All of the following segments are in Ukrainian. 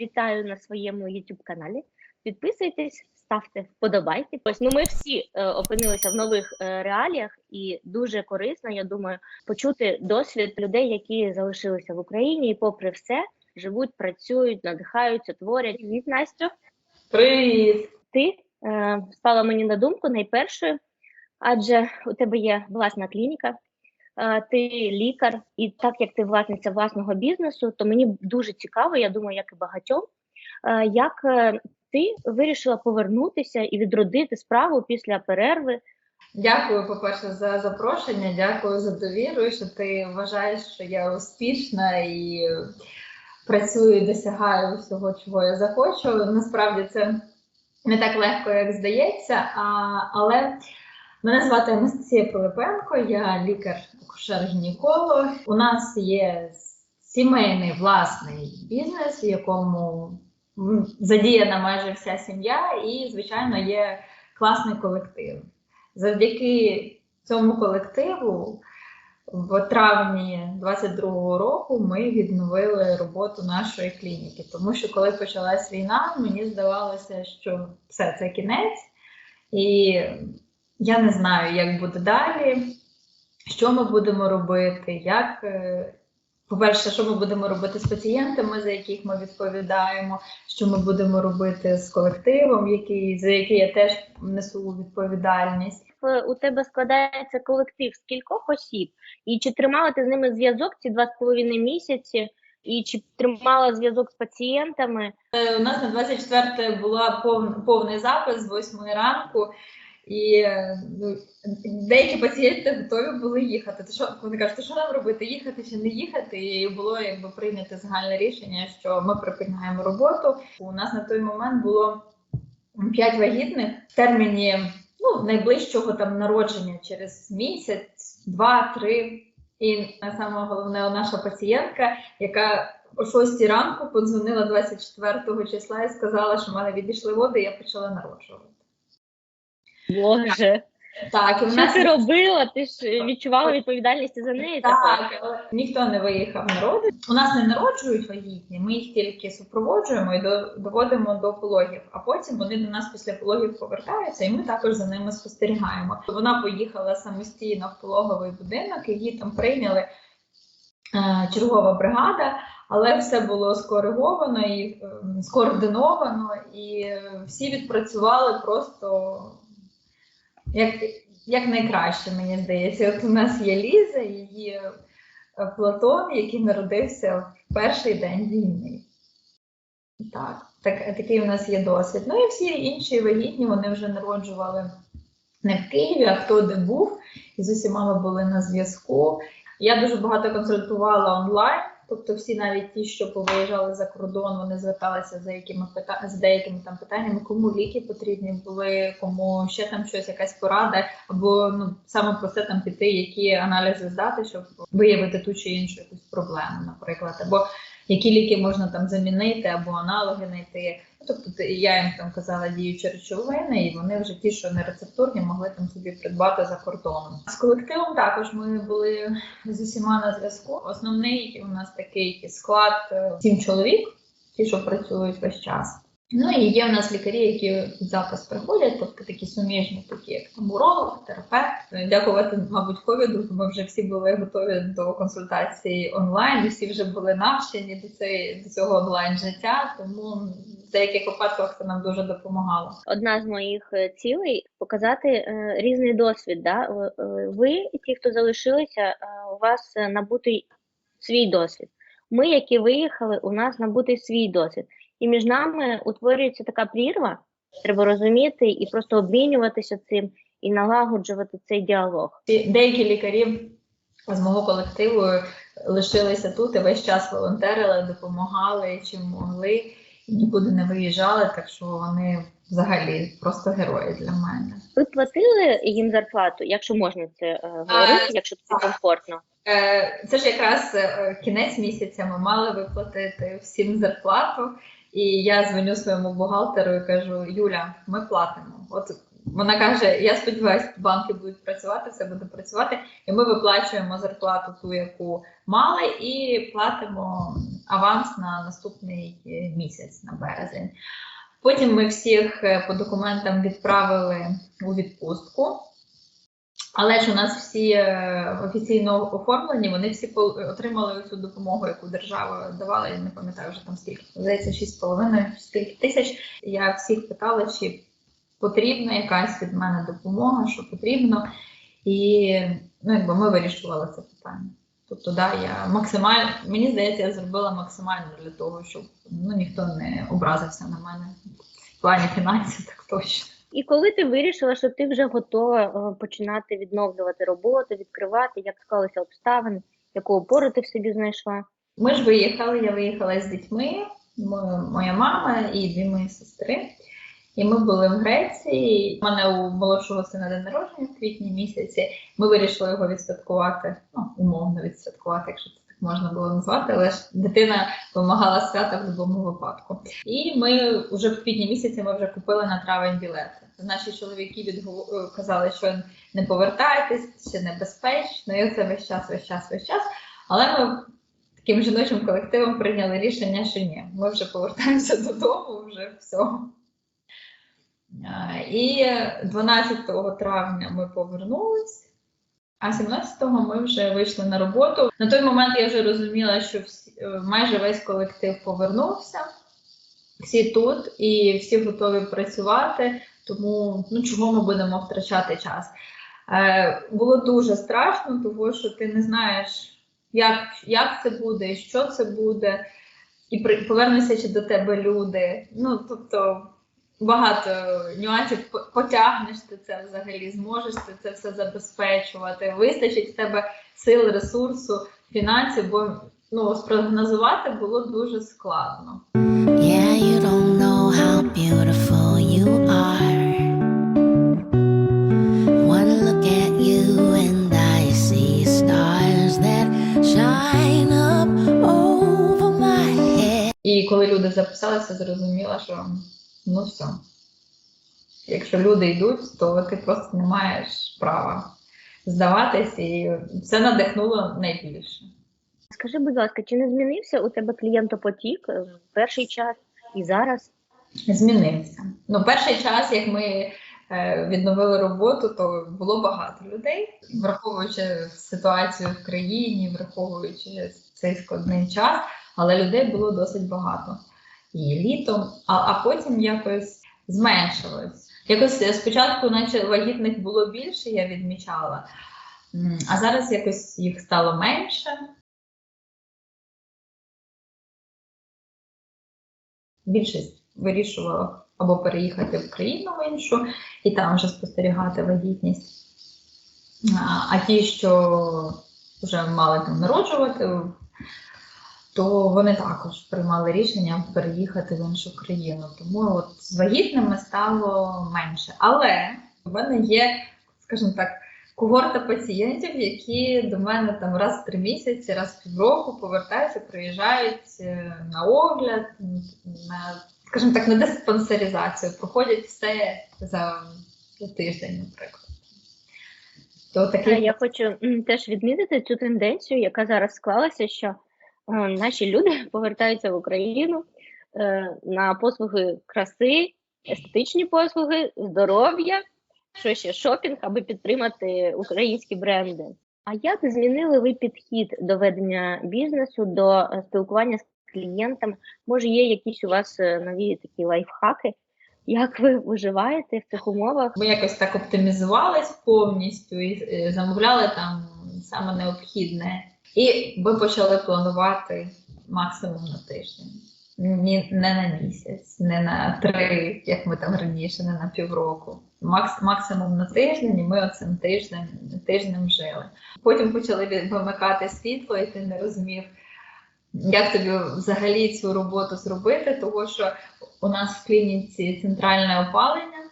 вітаю на своєму youtube каналі. Підписуйтесь, ставте вподобайки. Ось ну ми всі е, опинилися в нових е, реаліях, і дуже корисно, я думаю, почути досвід людей, які залишилися в Україні, і попри все живуть, працюють, надихаються, творять. Від Настю, Привіт! ти е, спала мені на думку найпершою, адже у тебе є власна клініка. Е, Ти лікар, і так як ти власниця власного бізнесу, то мені дуже цікаво, я думаю, як і багатьом, е, як е, ти вирішила повернутися і відродити справу після перерви. Дякую, по-перше, за запрошення. Дякую за довіру, що ти вважаєш, що я успішна і працюю, досягаю всього, чого я захочу. Насправді це не так легко, як здається. А, але мене звати Анастасія Пилипенко, я лікар-акушер-гінеколог. У нас є сімейний власний бізнес, в якому задіяна майже вся сім'я, і, звичайно, є класний колектив. Завдяки цьому колективу в травні 22-го року ми відновили роботу нашої клініки. Тому що коли почалась війна, мені здавалося, що все це кінець, і я не знаю, як буде далі, що ми будемо робити, як. е, По-перше, що ми будемо робити з пацієнтами, за яких ми відповідаємо, що ми будемо робити з колективом, який, за який я теж несу відповідальність. Е, У тебе складається колектив з кількох осіб, і чи тримала ти з ними зв'язок ці два з половиною місяці, і чи тримала зв'язок з пацієнтами? Е, У нас на 24 була пов, повний запис з 8 ранку, і ну, деякі пацієнти готові були їхати. То що вони кажуть, то що нам робити? Їхати чи не їхати? І було якби прийнято загальне рішення, що ми припиняємо роботу. У нас на той момент було 5 вагітних в терміні ну, найближчого там народження через місяць, два-три. І саме головне, наша пацієнтка, яка о 6 ранку подзвонила 24 числа і сказала, що в мене відійшли води, і я почала народжувати. Боже, Так, і в що ти робила? Ти ж е, відчувала відповідальність за неї? тепер? так, ніхто не виїхав народити. У нас не народжують вагітні, ми їх тільки супроводжуємо і до- доводимо до пологів. А потім вони до нас після пологів повертаються, і ми також за ними спостерігаємо. Вона поїхала самостійно в пологовий будинок, і її там прийняли е, чергова бригада. Але все було скориговано і е, скоординовано, і е, всі відпрацювали просто як, як найкраще, мені здається. От у нас є Ліза, її е, Платон, який народився в перший день війни. Так, так, такий у нас є досвід. Ну і всі інші вагітні вони вже народжували не в Києві, а хто де був, і з усіма ми були на зв'язку. Я дуже багато консультувала онлайн. Тобто всі навіть ті, що повиїжджали за кордон, вони зверталися за якими пита... з деякими там питаннями, кому ліки потрібні були, кому ще там щось, якась порада, або ну саме про це там піти, які аналізи здати, щоб виявити ту чи іншу якусь проблему, наприклад, або які ліки можна там замінити, або аналоги знайти. Ну, Тобто я їм там казала діючі речовини, і вони вже ті, що не рецептурні, могли там собі придбати за кордоном. З колективом також ми були з усіма на зв'язку. Основний у нас такий склад е, сім чоловік, ті, що працюють весь час. Ну і є в нас лікарі, які запис приходять, тобто такі суміжні, такі як там уролог, терапевт. Е, Дякувати, мабуть, ковіду, ми вже всі були готові до консультації онлайн, всі вже були навчені до цієї до цього онлайн життя. Тому в деяких випадках це нам дуже допомагало. Одна з моїх е, цілей показати е, різний досвід. Да? Е, Ви, ті, хто залишилися, е, у вас набутий свій досвід. Ми, які виїхали, у нас набутий свій досвід. І між нами утворюється така прірва, треба розуміти і просто обмінюватися цим і налагоджувати цей діалог. Деякі лікарі з мого колективу лишилися тут і весь час волонтерили, допомагали чим могли, і нікуди не виїжджали, так що вони взагалі просто герої для мене. Ви платили їм зарплату, якщо можна це е, говорити, якщо це комфортно. Е, Це ж якраз е, кінець місяця ми мали виплатити всім зарплату. І я дзвоню своєму бухгалтеру і кажу: Юля, ми платимо. От Вона каже: Я сподіваюся, банки будуть працювати, все буде працювати, і ми виплачуємо зарплату ту, яку мали, і платимо аванс на наступний е, місяць на березень. Потім ми всіх е, по документам відправили у відпустку. Але ж у нас всі е, офіційно оформлені, вони всі отримали цю допомогу, яку держава давала. Я не пам'ятаю вже там скільки. Здається, 6,5 скільки тисяч. Я всіх питала, чи потрібна якась від мене допомога, що потрібно. І ну, якби ми вирішували це питання. Тобто, да, я максимально, мені здається, я зробила максимально для того, щоб ну, ніхто не образився на мене в плані фінансів, так точно. І коли ти вирішила, що ти вже готова е, починати відновлювати роботу, відкривати, як склалися обставини, яку опору ти в собі знайшла? Ми ж виїхали, я виїхала з дітьми, мо- моя мама і дві мої сестри. І ми були в Греції. У мене у молодшого сина день народження в квітні місяці. Ми вирішили його відсвяткувати, ну, умовно відсвяткувати, якщо це так можна було назвати, але ж дитина вимагала свята в будь-якому випадку. І ми вже в квітні місяці ми вже купили на травень білети. Наші чоловіки відгу- казали, що не повертайтесь, ще небезпечно, і це весь час, весь час, весь час. Але ми таким жіночим колективом прийняли рішення, що ні, ми вже повертаємося додому, вже все. І 12 травня ми повернулись, а 17-го ми вже вийшли на роботу. На той момент я вже розуміла, що всі, е, майже весь колектив повернувся, всі тут і всі готові працювати, тому ну, чого ми будемо втрачати час. Е, було дуже страшно, тому що ти не знаєш, як, як це буде, і що це буде, і при, повернуться чи до тебе люди. Ну, тобто багато нюансів потягнеш ти це взагалі, зможеш ти це все забезпечувати, вистачить в тебе сил, ресурсу, фінансів, бо ну, спрогнозувати було дуже складно. Yeah, you don't коли люди записалися, зрозуміла, що ну все. Якщо люди йдуть, то ти просто не маєш права здаватись, і це надихнуло найбільше. Скажи, будь ласка, чи не змінився у тебе клієнтопотік в перший час і зараз? Змінився. Ну, перший час, як ми е, відновили роботу, то було багато людей, враховуючи ситуацію в країні, враховуючи цей складний час, але людей було досить багато. І літом, а, а потім якось зменшилось. Якось спочатку, наче вагітних було більше, я відмічала, а зараз якось їх стало менше. Більшість вирішувала або переїхати в країну в іншу і там вже спостерігати вагітність. А ті, що вже мали там народжувати, то вони також приймали рішення переїхати в іншу країну. Тому от з вагітними стало менше. Але в мене є, скажімо так, когорта пацієнтів, які до мене там раз в три місяці, раз в півроку повертаються, приїжджають е, на огляд, на, скажімо так, на диспансеризацію, проходять все за тиждень, наприклад. То Е, такий Я хочу теж відмітити цю тенденцію, яка зараз склалася, що е, наші люди повертаються в Україну е, на послуги краси, естетичні послуги, здоров'я, що ще шопінг, аби підтримати українські бренди. А як змінили ви підхід до ведення бізнесу, до е, спілкування з клієнтами? Може, є якісь у вас е, нові такі лайфхаки? Як ви виживаєте в цих умовах? Ми якось так оптимізувались повністю і е, замовляли там саме необхідне. І ми почали планувати максимум на тиждень. Ні, не на місяць, не на три, як ми там раніше, не на півроку. Макс, максимум на тиждень, і ми оцим тиждень, тижнем жили. Потім почали вимикати світло, і ти не розумів, як тобі взагалі цю роботу зробити, тому що у нас в клініці центральне опалення,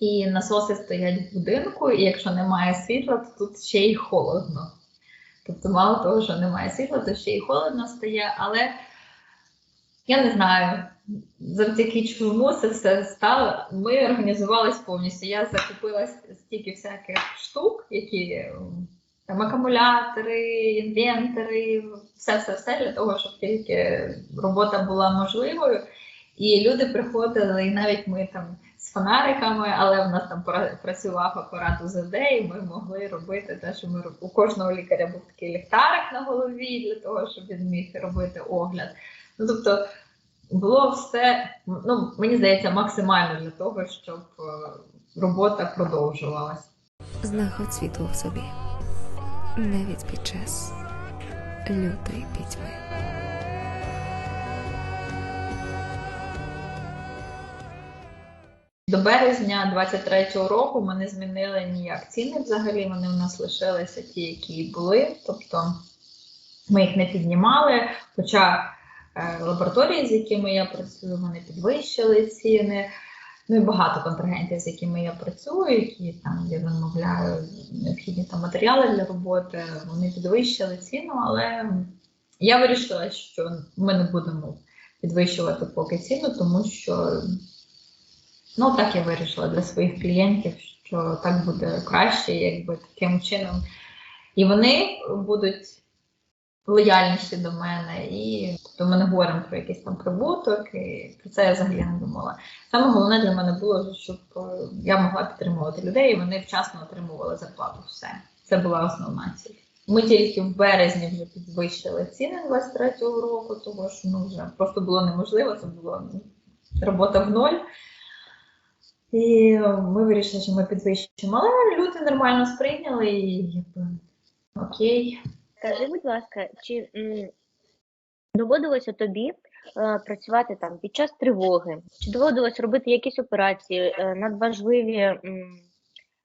і насоси стоять в будинку, і якщо немає світла, то тут ще й холодно. Тобто, мало того, що немає світла, то ще й холодно стає, але я не знаю. завдяки чому це все стало. Ми організувалися повністю. Я закупила стільки всяких штук, які там акумулятори, інвентори, все, все, все для того, щоб тільки робота була можливою. І люди приходили, і навіть ми там фонариками, але в нас там пра- працював апарат УЗД, і ми могли робити те, що ми роб- у кожного лікаря був такий ліхтарик на голові для того, щоб він міг робити огляд. Ну тобто було все, ну мені здається, максимально для того, щоб е, робота продовжувалась. Знаходь світло в собі, навіть під час лютої пітьми. До березня 23-го року ми не змінили ніяк ціни взагалі. Вони у нас лишилися ті, які були. Тобто ми їх не піднімали. Хоча е, лабораторії, з якими я працюю, вони підвищили ціни. Ну і багато контрагентів, з якими я працюю, які там я замовляю необхідні там матеріали для роботи, вони підвищили ціну, але я вирішила, що ми не будемо підвищувати поки ціну, тому що Ну, так я вирішила для своїх клієнтів, що так буде краще, якби таким чином. І вони будуть лояльніші до мене, і тобто ми не говоримо про якийсь там прибуток, і про це я взагалі не думала. Саме головне для мене було, щоб е, я могла підтримувати людей, і вони вчасно отримували зарплату. Все. Це була основна ціль. Ми тільки в березні вже підвищили ціни 23-го року, тому що ну вже просто було неможливо, це була ну, робота в ноль. І ми вирішили, що ми підвищимо. Але люди нормально сприйняли і якби окей. Скажи, будь ласка, чи доводилося тобі е, працювати там під час тривоги? Чи доводилось робити якісь операції е, надважливі м,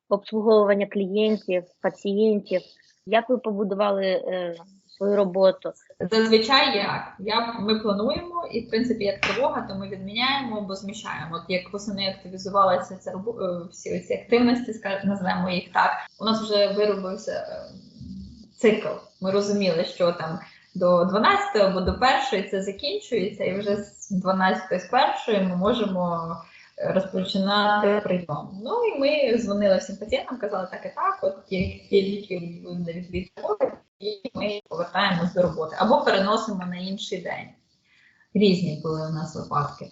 обслуговування клієнтів, пацієнтів? Як ви побудували е, свою роботу? Зазвичай як? Я, ми плануємо, і в принципі, як тривога, то ми відміняємо або зміщаємо. От як восени активізувалася ця е, всі ці активності, ска- назвемо їх так. У нас вже виробився е, цикл. Ми розуміли, що там до 12 або до 1 це закінчується, і вже з 12 з 1 ми можемо е, розпочинати прийом. Ну і ми дзвонили всім пацієнтам, казали так і так, от тільки буде відвід тривоги, і ми повертаємось до роботи або переносимо на інший день. Різні були у нас випадки.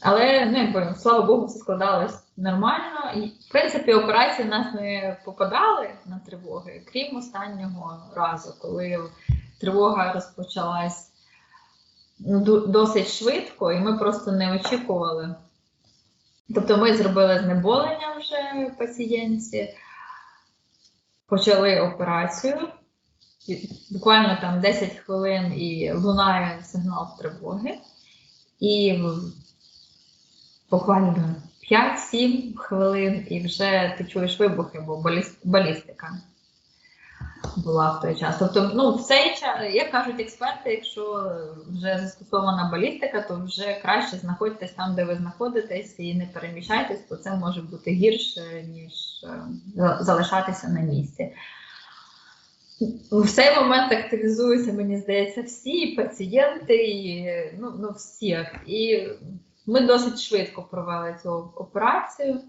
Але ну, якби, слава Богу, все складалось нормально. І, в принципі, операції в нас не попадали на тривоги, крім останнього разу, коли тривога розпочалась ну, досить швидко, і ми просто не очікували. Тобто ми зробили знеболення вже пацієнтці, почали операцію. Буквально там 10 хвилин і лунає сигнал тривоги. І буквально 5-7 хвилин, і вже ти чуєш вибухи, бо баліс- балістика була в той час. Тобто, ну, в цей час, як кажуть експерти, якщо вже застосована балістика, то вже краще знаходитесь там, де ви знаходитесь, і не переміщайтесь, бо це може бути гірше, ніж е, залишатися на місці. В цей момент активізуються, мені здається, всі і пацієнти, і ну, ну всі. І ми досить швидко провели цю операцію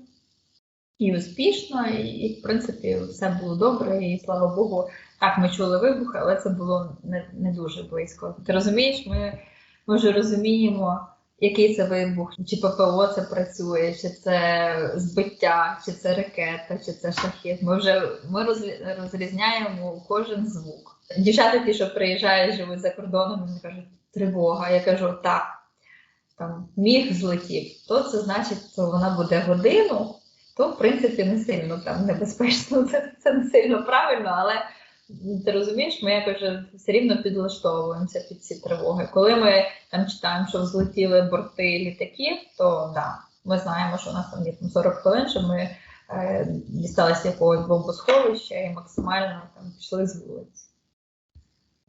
і успішно, і, і в принципі все було добре, і слава Богу, так ми чули вибухи, але це було не, не дуже близько. Ти розумієш, ми, ми вже розуміємо, який це вибух, чи ППО це працює, чи це збиття, чи це ракета, чи це шахет. Ми вже ми розрі- розрізняємо кожен звук. Дівчата, ті, що приїжджають, живуть за кордоном, вони кажуть, тривога. Я кажу, так, там міг злетів, то це значить, що вона буде годину, то в принципі не сильно там небезпечно. Це, це не сильно правильно, але ти розумієш, ми якось все рівно підлаштовуємося під ці тривоги. Коли ми там читаємо, що взлетіли борти літаків, то да, ми знаємо, що у нас там є там 40 хвилин, що ми е, дісталися якогось бомбосховища і максимально там пішли з вулиці.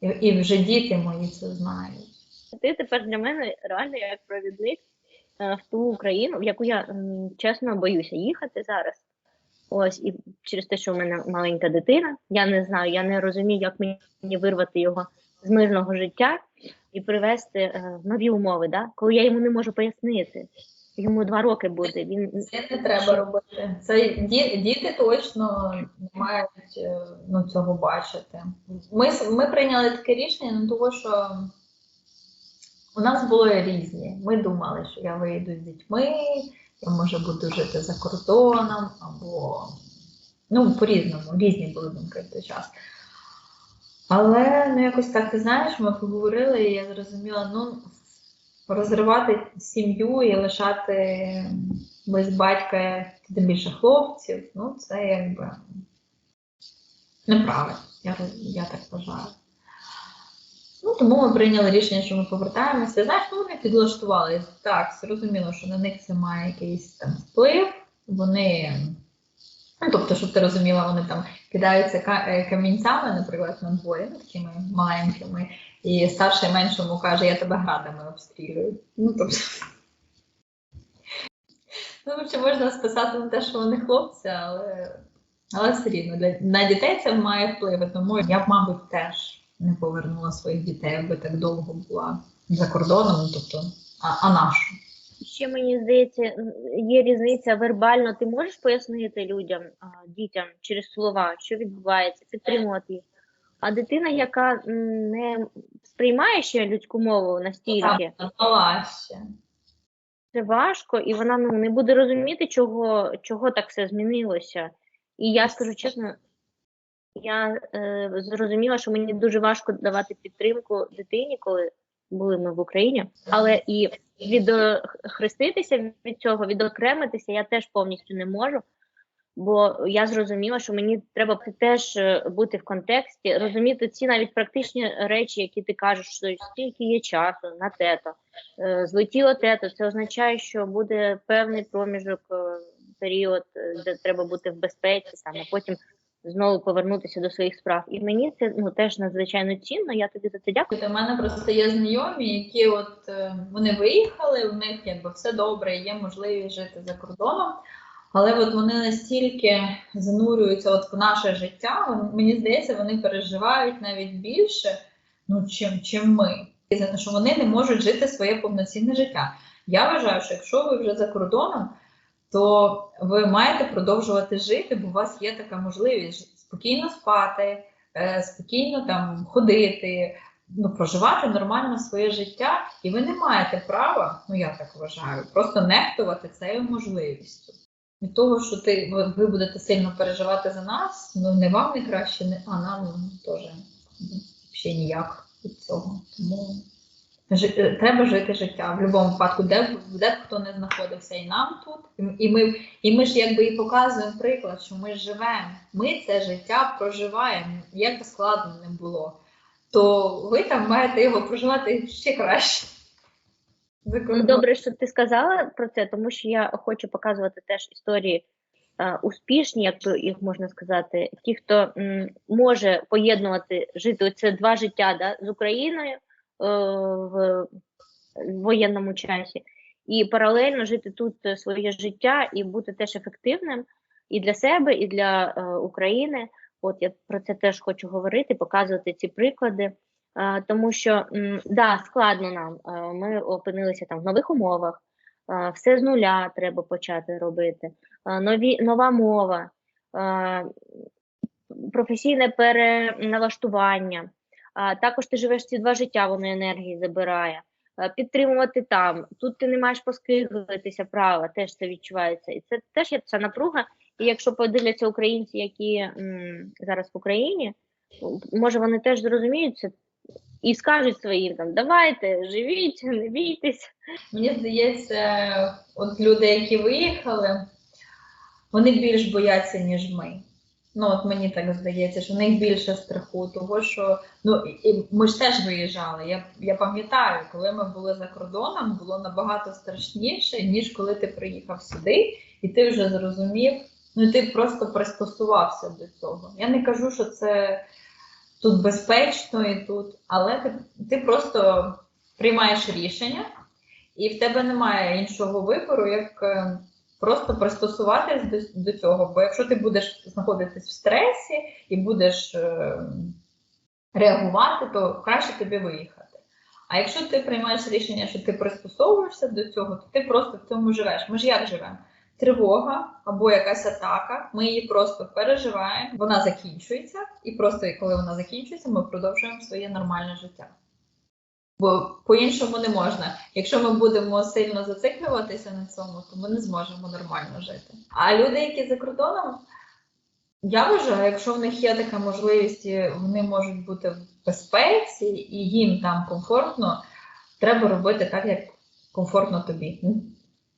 І, і вже діти мої це знають. Ти тепер для мене реально як провідник в ту Україну, в яку я чесно боюся їхати зараз. Ось і через те, що в мене маленька дитина, я не знаю, я не розумію, як мені вирвати його з мирного життя і привести е, в нові умови, да? коли я йому не можу пояснити. Йому два роки буде. Він Це не треба робити. Це ді- діти точно не мають е, ну, цього бачити. Ми, ми прийняли таке рішення, ну того, що у нас були різні. Ми думали, що я вийду з дітьми, я може буду жити за кордоном, або ну, по-різному, різні були думки в той час. Але ну якось так, ти знаєш, ми поговорили, і я зрозуміла, ну розривати сім'ю і лишати без батька, тим більше хлопців, ну це якби неправильно, я, я так вважаю. Ну, тому ми прийняли рішення, що ми повертаємося. Знаєш, ну вони підлаштували. Так, зрозуміло, що на них це має якийсь там вплив. Вони, ну тобто, щоб ти розуміла, вони там кидаються е, камінцями, наприклад, на дворі, ну такими маленькими, і старший меншому каже, я тебе градами обстрілюю. Ну, тобто. Ну, чи можна списати на те, що вони хлопці, але, але все рівно для, на дітей це має вплив. Тому я б, мабуть, теж не повернула своїх дітей, аби так довго була за кордоном. Тобто, а, а нашу? ще мені здається, є різниця вербально. Ти можеш пояснити людям, дітям через слова, що відбувається, підтримувати їх. А дитина, яка не сприймає ще людську мову настільки, це важко, і вона ну, не буде розуміти, чого, чого так все змінилося. І я скажу чесно, я е, зрозуміла, що мені дуже важко давати підтримку дитині, коли були ми в Україні, але і відхреститися від цього, відокремитися я теж повністю не можу. Бо я зрозуміла, що мені треба теж е, бути в контексті, розуміти ці навіть практичні речі, які ти кажеш, що стільки є часу на тето, Е, злетіло тето, це означає, що буде певний проміжок, е, період, де треба бути в безпеці, там, а потім знову повернутися до своїх справ. І мені це ну теж надзвичайно цінно. Я тобі за це дякую. У мене просто є знайомі, які от е, вони виїхали, у них якби все добре, є можливість жити за кордоном. Але от вони настільки занурюються от в наше життя, мені здається, вони переживають навіть більше, ну, чим, чим ми. Що вони не можуть жити своє повноцінне життя. Я вважаю, що якщо ви вже за кордоном, то ви маєте продовжувати жити, бо у вас є така можливість спокійно спати, е, спокійно там ходити, ну, проживати нормально своє життя, і ви не маєте права, ну я так вважаю, просто нехтувати цією можливістю. Від того, що ти ви, будете сильно переживати за нас, ну не вам не краще, не, а нам ну, теж ще ніяк від цього. Тому жи- е, треба жити життя в будь-якому випадку, де, де б хто не знаходився, і нам тут. І, ми, і ми ж якби і показуємо приклад, що ми живемо. Ми це життя проживаємо, як би складно не було. То ви там маєте його проживати ще краще. Ну. Добре, що ти сказала про це, тому що я хочу показувати теж історії е, успішні, як би їх можна сказати, ті, хто м, може поєднувати жити це два життя да, з Україною в воєнному часі, і паралельно жити тут е, своє життя і бути теж ефективним і для себе, і для е, України. От я про це теж хочу говорити, показувати ці приклади. Е, тому що да, складно нам. Е, Ми опинилися там в нових умовах, е, все з нуля треба почати робити. Е, Нові, нова мова, е, професійне переналаштування. Також ти живеш ці два життя, воно енергії забирає. Е, Підтримувати там. Тут ти не маєш поскиглитися права, теж це відчувається. І це теж є ця напруга. І якщо подивляться українці, які м, зараз в Україні, може вони теж зрозуміють це і скажуть своїм там давайте, живіть, не бійтесь. Мені здається, от люди, які виїхали, вони більш бояться, ніж ми. Ну, от мені так здається, що в них більше страху, того що ну і, ми ж теж виїжджали. Я, я пам'ятаю, коли ми були за кордоном, було набагато страшніше, ніж коли ти приїхав сюди, і ти вже зрозумів, ну ти просто пристосувався до цього. Я не кажу, що це тут безпечно і тут, але ти, ти просто приймаєш рішення, і в тебе немає іншого вибору, як е, просто пристосуватись до, до цього. Бо якщо ти будеш знаходитись в стресі і будеш е, реагувати, то краще тобі виїхати. А якщо ти приймаєш рішення, що ти пристосовуєшся до цього, то ти просто в цьому живеш. Ми ж як живемо? Тривога або якась атака, ми її просто переживаємо, вона закінчується, і просто коли вона закінчується, ми продовжуємо своє нормальне життя. Бо по-іншому не можна. Якщо ми будемо сильно зациклюватися на цьому, то ми не зможемо нормально жити. А люди, які за кордоном, я вважаю, якщо в них є така можливість, вони можуть бути в безпеці і їм там комфортно, треба робити так, як комфортно тобі.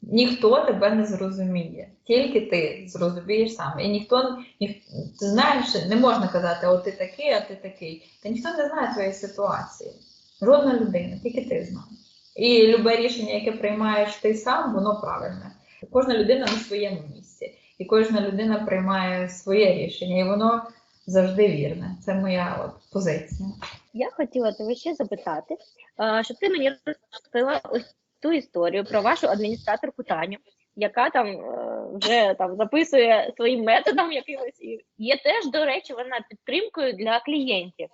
Ніхто тебе не зрозуміє, тільки ти зрозумієш сам. І ніхто ніх, ти знаєш, не можна казати, о, ти такий, а ти такий. Та ніхто не знає твоєї ситуації. Жодна людина, тільки ти знаєш. І любе рішення, яке приймаєш ти сам, воно правильне. Кожна людина на своєму місці, і кожна людина приймає своє рішення, і воно завжди вірне. Це моя от позиція. Я хотіла тебе ще запитати, щоб ти мені розповіла ось ту історію про вашу адміністраторку Таню, яка там е, вже там записує своїм методом якимось. І є теж, до речі, вона підтримкою для клієнтів.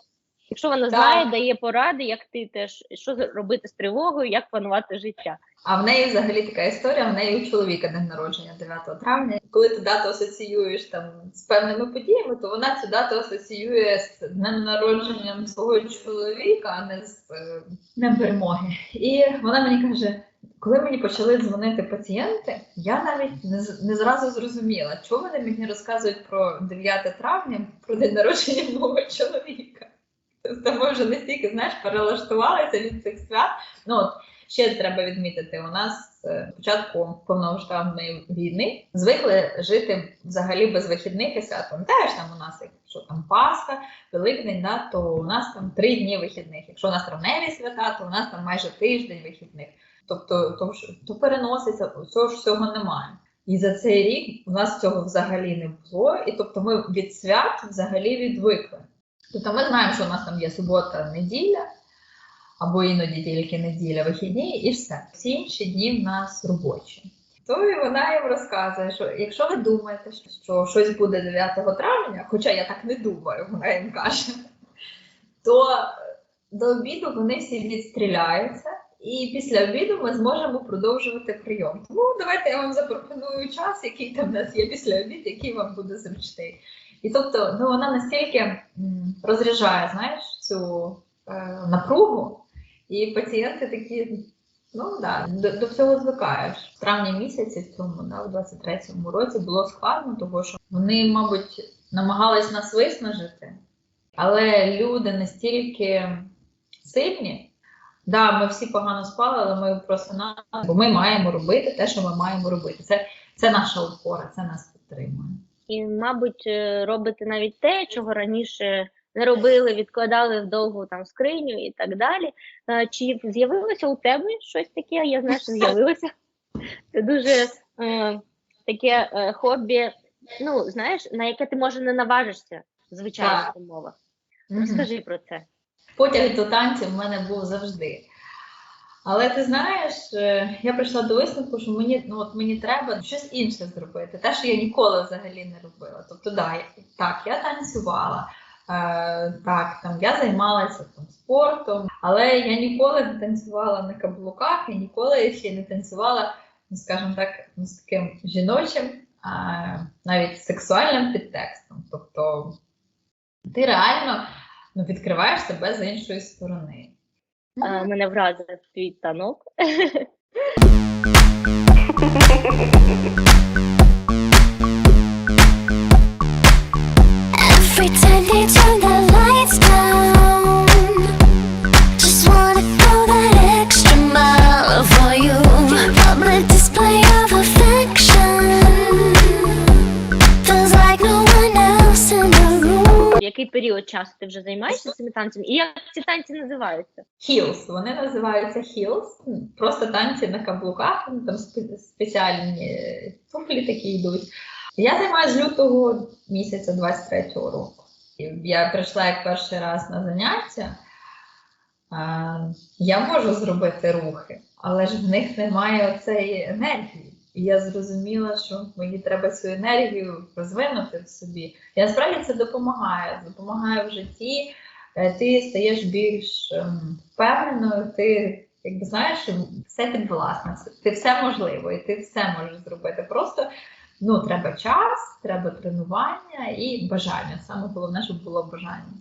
Якщо вона Так. знає, дає поради, як ти теж що робити з тривогою, як планувати життя. А в неї взагалі така історія. В неї у чоловіка день народження 9 травня. Коли ти дату асоціюєш там з певними подіями, то вона цю дату асоціює з днем народженням свого чоловіка, а не з е, днем перемоги. І вона мені каже. Коли мені почали дзвонити пацієнти, я навіть не, не зразу зрозуміла, чого вони мені розказують про 9 травня, про день народження мого чоловіка. Тобто ми вже настільки знаєш, перелаштувалися від цих свят. Ну от ще треба відмітити, у нас з початку повномасштабної війни звикли жити взагалі без вихідних і свят. Пам'ятаєш, там у нас, якщо там Пасха, Великдень, да, то у нас там три дні вихідних. Якщо у нас травневі свята, то у нас там майже тиждень вихідних. Тобто, то, то переноситься, цього ж всього немає. І за цей рік у нас цього взагалі не було. І тобто ми від свят взагалі відвикли. Тобто ми знаємо, що у нас там є субота, неділя, або іноді тільки неділя, вихідні, і все. Всі інші дні в нас робочі. То і вона їм розказує, що якщо ви думаєте, що щось буде 9 травня, хоча я так не думаю, вона їм каже, то до обіду вони всі відстріляються, і після обіду ми зможемо продовжувати прийом. Тому давайте я вам запропоную час, який там в нас є після обіду, який вам буде зручний. І тобто, ну вона настільки розряджає, знаєш, цю е, напругу, і пацієнти такі, ну да, до, до всього звикаєш. В травні місяці в цьому, да, в 23-му році було складно, тому що вони, мабуть, намагались нас виснажити, але люди настільки сильні. Да, ми всі погано спали, але ми просто на бо ми маємо робити те, що ми маємо робити. Це, це наша опора, це нас підтримує. І, мабуть, е, робите навіть те, чого раніше не робили, відкладали в довгу там скриню і так далі. Е, Чи з'явилося у тебе щось таке? Я знаю, що з'явилося. Це дуже е, таке е, хобі, ну, знаєш, на яке ти може не наважишся в звичайних умовах. Розкажи про це. Потяг до танців в мене був завжди. Але ти знаєш, е, я прийшла до висновку, що мені, ну, от мені треба щось інше зробити, те, що я ніколи взагалі не робила. Тобто, да, я- так, я танцювала, так, там, я займалася там, спортом, але я ніколи не танцювала на каблуках і ніколи ще не танцювала, ну, скажімо так, ну, з таким жіночим, а, навіть сексуальним підтекстом. Тобто ти реально ну, відкриваєш себе з іншої сторони. Е, Мене вразив твій танок. Every time the lights down, just wanna go that extra mile for you. Public display of affection feels like no one else in the room. Який період часу ти вже займаєшся цими танцями? І як ці танці називаються? Heels, вони називаються heels, просто танці на каблуках, ну, там спеціальні туфлі такі йдуть. Я займаюся з лютого місяця 23-го року. Я прийшла як перший раз на заняття. Я можу зробити рухи, але ж в них немає оцеї енергії. І я зрозуміла, що мені треба цю енергію розвинути в собі. І насправді це допомагає, допомагає в житті. е, ти стаєш більш ем, впевненою, ти якби знаєш, все під власне, ти все можливо, і ти все можеш зробити. Просто ну, треба час, треба тренування і бажання. Саме головне, щоб було бажання.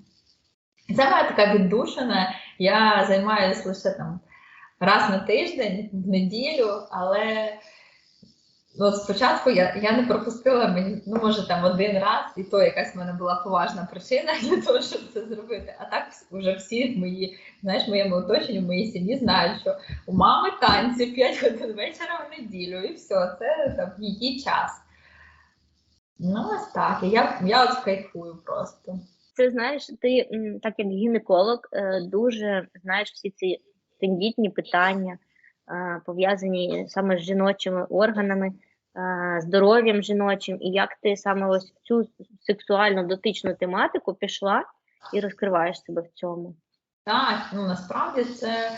Це моя така віддушина. Я займаюся лише там раз на тиждень, в неділю, але ну, от спочатку я, я не пропустила мені, ну може там один раз, і то якась в мене була поважна причина для того, щоб це зробити. А так вже всі мої, знаєш, моєму оточенні, в моїй сім'ї знають, що у мами танці 5 годин вечора в неділю, і все, це там її час. Ну, ось так. Я, я от кайфую просто. Це знаєш, ти так як гінеколог е, дуже знаєш всі ці тендітні питання, е, пов'язані саме з жіночими органами, е, здоров'ям жіночим, і як ти саме ось в цю сексуально дотичну тематику пішла і розкриваєш себе в цьому. Так, ну насправді це,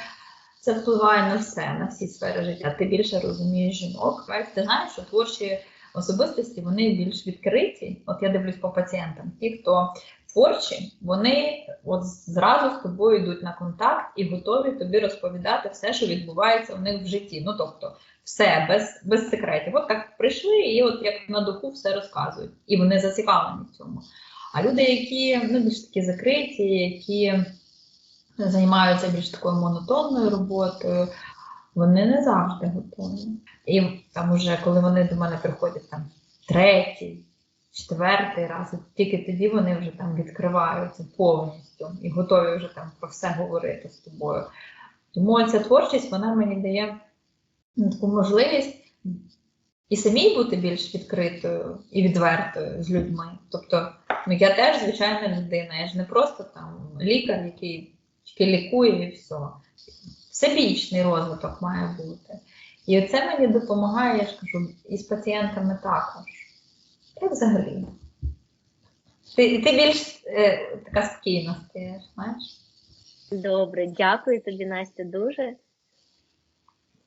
це впливає на все, на всі сфери життя. Ти більше розумієш жінок. Ти знаєш, що творчі особистості вони більш відкриті. От я дивлюсь по пацієнтам. Ті, хто творчі, вони от зразу з тобою йдуть на контакт і готові тобі розповідати все, що відбувається у них в житті. Ну тобто, все без, без секретів. От так прийшли, і от як на духу все розказують, і вони зацікавлені в цьому. А люди, які ну, більш такі закриті, які займаються більш такою монотонною роботою, вони не завжди готові. І там уже, коли вони до мене приходять там третій, четвертий раз, тільки тоді вони вже там відкриваються повністю і готові вже там про все говорити з тобою. Тому ця творчість вона мені дає ну, таку можливість і самій бути більш відкритою і відвертою з людьми. Тобто, ну я теж звичайна людина, я ж не просто там лікар, який тільки лікує і все. Всебічний розвиток має бути. І це мені допомагає, я ж кажу, і з пацієнтами також. Та й взагалі. Ти, ти більш е, така спокійна стаєш, знаєш? Добре, дякую тобі, Настя, дуже.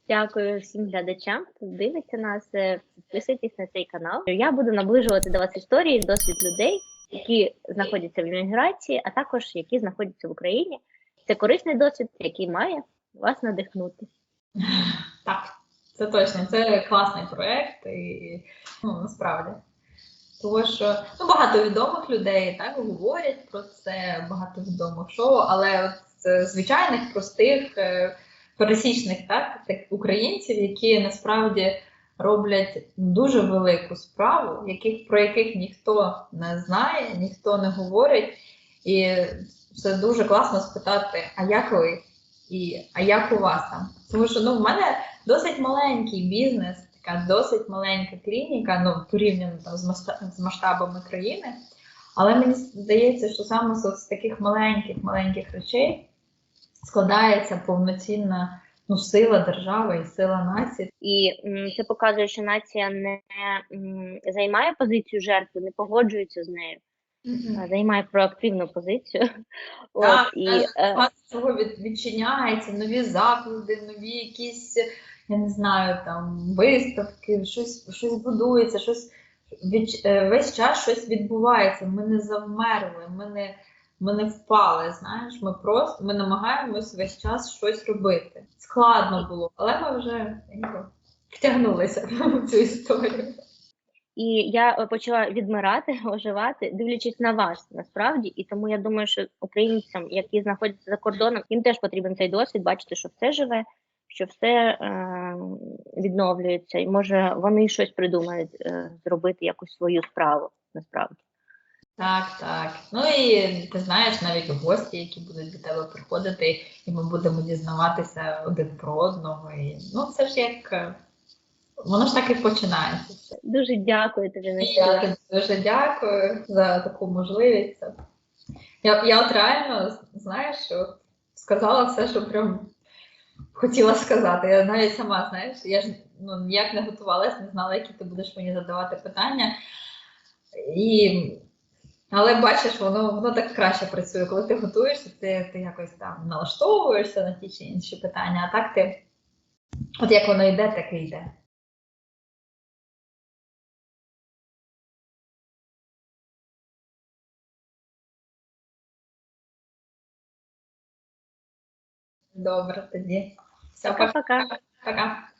Дякую всім глядачам, хто дивиться нас. е, Підписуйтесь на цей канал. Я буду наближувати до вас історії, досвід людей, які знаходяться в еміграції, а також які знаходяться в Україні. Це корисний досвід, який має вас надихнути. Так, це точно, це класний проєкт, і ну, насправді. Тому що ну, багато відомих людей так говорять про це, багато відомих шоу, але от звичайних, простих, е, пересічних так, так, українців, які насправді роблять дуже велику справу, яких, про яких ніхто не знає, ніхто не говорить. І це дуже класно спитати, а як ви? І а як у вас там? Тому що ну, в мене досить маленький бізнес, така досить маленька клініка, ну порівняно там з масштабами країни. Але мені здається, що саме з таких маленьких маленьких речей складається повноцінна ну, сила держави і сила нації. І це показує, що нація не займає позицію жертви, не погоджується з нею, займає проактивну позицію. От, і, е, багато чого від, відчиняється, нові заклади, нові якісь, я не знаю, там виставки, щось, щось будується, щось від, е, весь час щось відбувається. Ми не завмерли, ми не, ми не впали. Знаєш, ми просто ми намагаємось весь час щось робити. Складно було, але ми вже втягнулися в цю історію. І я е, почала відмирати, оживати, дивлячись на вас насправді. І тому я думаю, що українцям, які знаходяться за кордоном, їм теж потрібен цей досвід, бачити, що все живе, що все е, відновлюється, і може вони щось придумають е, зробити якусь свою справу насправді. Так, так. Ну і ти знаєш, навіть гості, які будуть до тебе приходити, і ми будемо дізнаватися один про одного. І, ну, це ж як е, воно ж так і починається. Дуже дякую тобі Настя. дуже дякую за таку можливість. Я, я от реально, знаєш, сказала все, що прям хотіла сказати. Я навіть сама, знаєш, я ж ну, ніяк не готувалась, не знала, які ти будеш мені задавати питання. І... Але бачиш, воно, воно так краще працює. Коли ти готуєшся, ти, ти якось там налаштовуєшся на ті чи інші питання, а так ти, от як воно йде, так і йде. Добре тоді. Все, пока. Пока-пока. Пока.